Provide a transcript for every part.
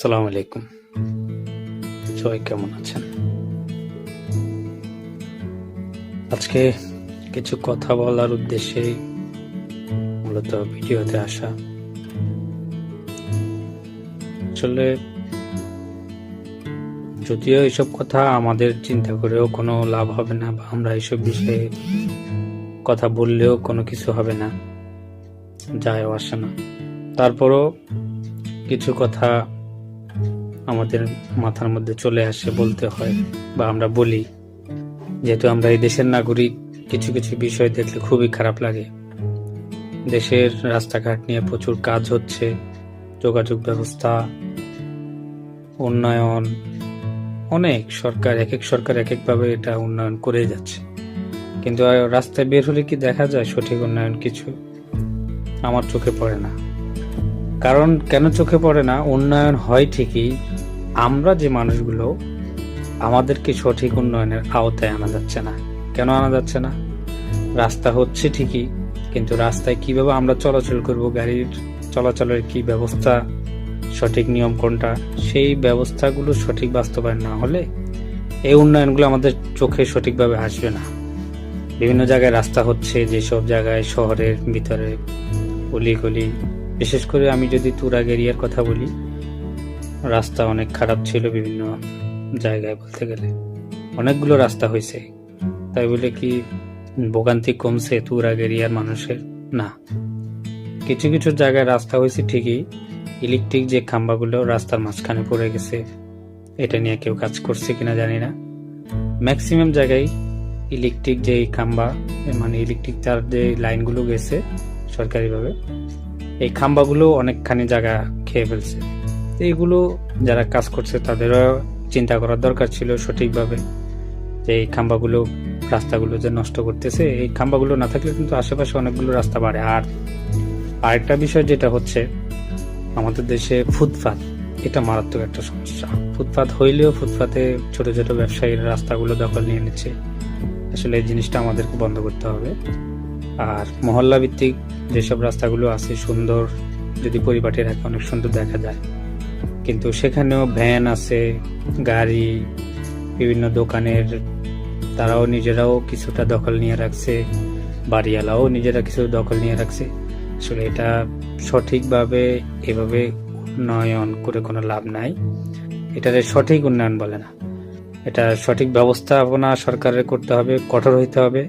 সালাম আলাইকুম। সবাই কেমন আছেন? আজকে কিছু কথা বলার উদ্দেশ্যে মূলত ভিডিওতে আসা। আসলে যদিও এইসব কথা আমাদের চিন্তা করেও কোনো লাভ হবে না বা আমরা এইসব বিষয়ে কথা বললেও কোনো কিছু হবে না, যায় আসে না। তারপরও কিছু কথা আমাদের মাথার মধ্যে চলে আসে বলতে হয় বা আমরা বলি। যেহেতু আমরা এই দেশের নাগরিক, কিছু কিছু বিষয় দেখলে খুবই খারাপ লাগে। দেশের রাস্তাঘাট নিয়ে প্রচুর কাজ হচ্ছে, যোগাযোগ ব্যবস্থা, উন্নয়ন, অনেক সরকার এক এক সরকার এক একভাবে এটা উন্নয়ন করে যাচ্ছে। কিন্তু রাস্তায় বের হলে কি দেখা যায় সঠিক উন্নয়ন? কিছু আমার চোখে পড়ে না। কারণ কেন চোখে পড়ে না? উন্নয়ন হয় ঠিকই। আমরা যে মানুষগুলো, আমাদেরকে সঠিক উন্নয়নের আওতায় আনা যাচ্ছে না। কেন আনা যাচ্ছে না? রাস্তা হচ্ছে ঠিকই, কিন্তু রাস্তায় কীভাবে আমরা চলাচল করব? গাড়ির চলাচলের কি ব্যবস্থা? সঠিক নিয়ম কোনটা? সেই ব্যবস্থাগুলো সঠিক বাস্তবায়ন না হলে এই উন্নয়নগুলো আমাদের চোখে সঠিকভাবে আসবে না। বিভিন্ন জায়গায় রাস্তা হচ্ছে, যেসব জায়গায় শহরের ভিতরে অলিগলি বিশেষ করে আমি যদি তুরাগ এরিয়ার কথা বলি, রাস্তা অনেক খারাপ ছিল বিভিন্ন জায়গায় বলতে গেলে। অনেকগুলো রাস্তা হয়েছে। তাই বলে কি, ভোগান্তি কমছে তুরাগ এরিয়ার মানুষের? না। কিছু কিছু জায়গায় রাস্তা হয়েছে ঠিকই ইলেকট্রিক যে খাম্বাগুলো রাস্তার মাঝখানে পড়ে গেছে, এটা নিয়ে কেউ কাজ করছে কিনা জানি না। ম্যাক্সিমাম জায়গায় ইলেকট্রিক যে খাম্বা মানে ইলেকট্রিক তার যে লাইনগুলো গেছে সরকারিভাবে এই খাম্বাগুলো অনেকখানি জায়গা খেয়ে ফেলছে। এইগুলো যারা কাজ করছে, তাদেরও চিন্তা করার দরকার ছিল সঠিকভাবে যে এই খাম্বাগুলো রাস্তাগুলো যে নষ্ট করতেছে। এই খাম্বাগুলো না থাকলে কিন্তু আশেপাশে অনেকগুলো রাস্তা বাড়ে। আর আরেকটা বিষয় যেটা হচ্ছে, আমাদের দেশে ফুটপাত, এটা মারাত্মক একটা সমস্যা। ফুটপাত হইলেও ফুটপাতে ছোট ছোট ব্যবসায়ীরা রাস্তাগুলো দখল নিয়ে নিচ্ছে। আসলে এই জিনিসটা আমাদেরকে বন্ধ করতে হবে। আর মহল্লা ভিত্তিক যেসব রাস্তাগুলো আছে সুন্দর, যদি পরিপাটি রাখে, অনেক সুন্দর দেখা যায়। কিন্তু সেখানেও ভ্যান আছে, গাড়ি, বিভিন্ন দোকানের, তারাও নিজেরাও কিছুটা দখল নিয়ে রাখছে, বাড়িওয়ালাও নিজেরা কিছু দখল নিয়ে রাখছে। আসলে এটা সঠিকভাবে এভাবে উন্নয়ন করে কোনো লাভ নাই। এটার সঠিক উন্নয়ন বলে না। এটা সঠিক ব্যবস্থাপনা সরকারের করতে হবে, কঠোর হইতে হবে।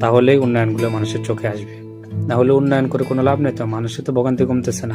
তাহলেই উন্নয়নগুলো মানুষের চোখে আসবে। না হলে উন্নয়ন করে কোনো লাভ নেই তো, মানুষের তো ভোগান্তি কমতেছে না।